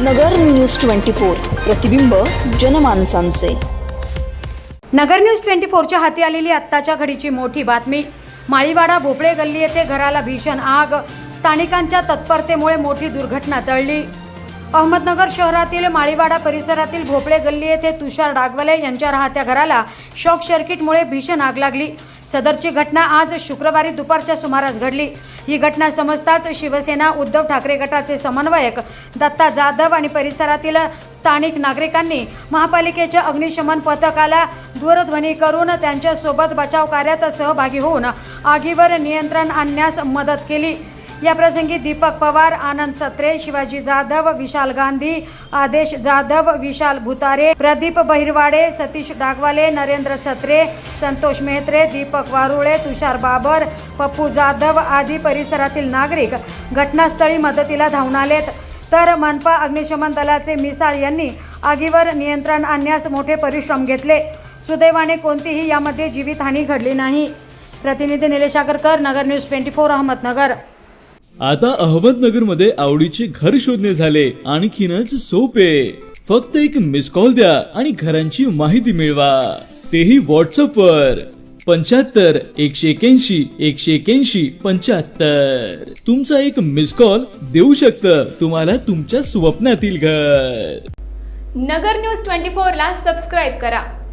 नगर news twenty four प्रतिबिंब जनमानसांचे. नगर news twenty फोरच्या हाती आलेली आत्ताच्या घडीची मोठी बातमी. माळीवाडा भोपळे गल्ली येथे घराला भीषण आग. स्थानिकांच्या तत्परतेमुळे मोठी दुर्घटना टळली. अहमदनगर शहरातील माळीवाडा परिसरातील भोपळे गल्ली येथे तुषार डागवले यांच्या राहत्या घराला शॉक सर्किटमुळे भीषण आग लागली. सदरची घटना आज शुक्रवारी दुपारच्या सुमारास घडली. ही घटना समजताच शिवसेना उद्धव ठाकरे गटाचे समन्वयक दत्ता जाधव आणि परिसरातील स्थानिक नागरिकांनी महापालिकेच्या अग्निशमन पथकाला दूरध्वनी करून त्यांच्यासोबत बचाव कार्यात सहभागी होऊन आगीवर नियंत्रण आणण्यास मदत केली. या प्रसंगी दीपक पवार आनंद सत्रे शिवाजी जाधव विशाल गांधी आदेश जाधव विशाल भुतारे प्रदीप बहिरवाडे सतीश डागवाले नरेंद्र सत्रे संतोष मेहत्रे दीपक वारुळे तुषार बाबर पप्पू जाधव आदी परिसरातील नागरिक घटनास्थळी मदतीला धावून आलेत. तर मनपा अग्निशमन दलाचे मिसाळ यांनी आगीवर नियंत्रण आणण्यास मोठे परिश्रम घेतले. सुदैवाने कोणतीही यामध्ये जीवितहानी घडली नाही. प्रतिनिधी Nilesh Agarkar Nagar News twenty four Ahmednagar. आता अहमदनगरमध्ये आवडीचे घर शोधणे झाले. आणखीनच सोपे. फक्त एक मिस कॉल द्या आणि घरांची माहिती मिळवा. तेही व्हॉट्सअप वर. पंच्याहत्तर एकशे एक्याऐंशी एकशे एक्याऐंशी पंच्याहत्तर. तुमचा एक मिस कॉल देऊ शकतं. तुम्हाला तुमच्या स्वप्नातील घर. नगर न्यूज ट्वेंटी फोरला सबस्क्राईब करा.